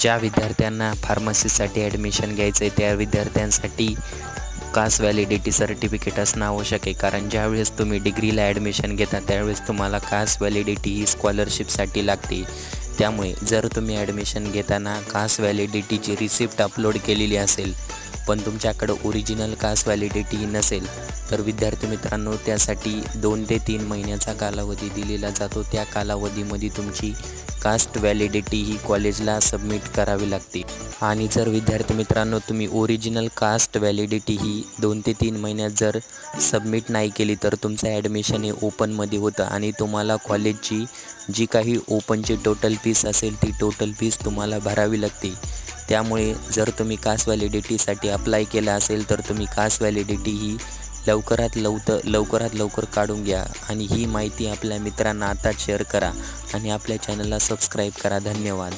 ज्या विद्यार्थ्यांना फार्मसीसाठी ॲडमिशन घ्यायचं आहे त्या विद्यार्थ्यांसाठी कास्ट व्हॅलिडिटी सर्टिफिकेट असणं आवश्यक आहे. कारण ज्यावेळेस तुम्ही डिग्रीला ॲडमिशन घेता त्यावेळेस तुम्हाला कास्ट व्हॅलिडिटी ही स्कॉलरशिपसाठी लागते. त्यामुळे जर तुम्ही ॲडमिशन घेताना कास्ट व्हॅलिडिटीची रिसिप्ट अपलोड केलेली असेल पण तुमच्याकडं ओरिजिनल कास्ट व्हॅलिडिटी नसेल तर विद्यार्थी मित्रांनो त्यासाठी दोन ते तीन महिन्याचा कालावधी दिलेला जातो. त्या कालावधीमध्ये तुमची कास्ट व्हॅलिडिटी ही कॉलेजला सबमिट करावी लागते. आणि जर विद्यार्थी मित्रांनो तुम्ही ओरिजिनल कास्ट व्हॅलिडिटी ही दोन ते तीन महिन्यात जर सबमिट नाही केली तर तुमचं ॲडमिशन हे ओपनमध्ये होतं. आणि तुम्हाला कॉलेजची जी काही ओपनची टोटल फीस असेल ती टोटल फीस तुम्हाला भरावी लागते. त्यामुळे जर तुम्ही कास्ट व्हॅलिडिटीसाठी अप्लाय केलं असेल तर तुम्ही कास्ट व्हॅलिडिटी ही लवकरात लवकर लवकरात लवकर काढून घ्या आणि ही माहिती आपल्या मित्रांना आताच शेअर करा आणि आपल्या चॅनलला सबस्क्राईब करा. धन्यवाद.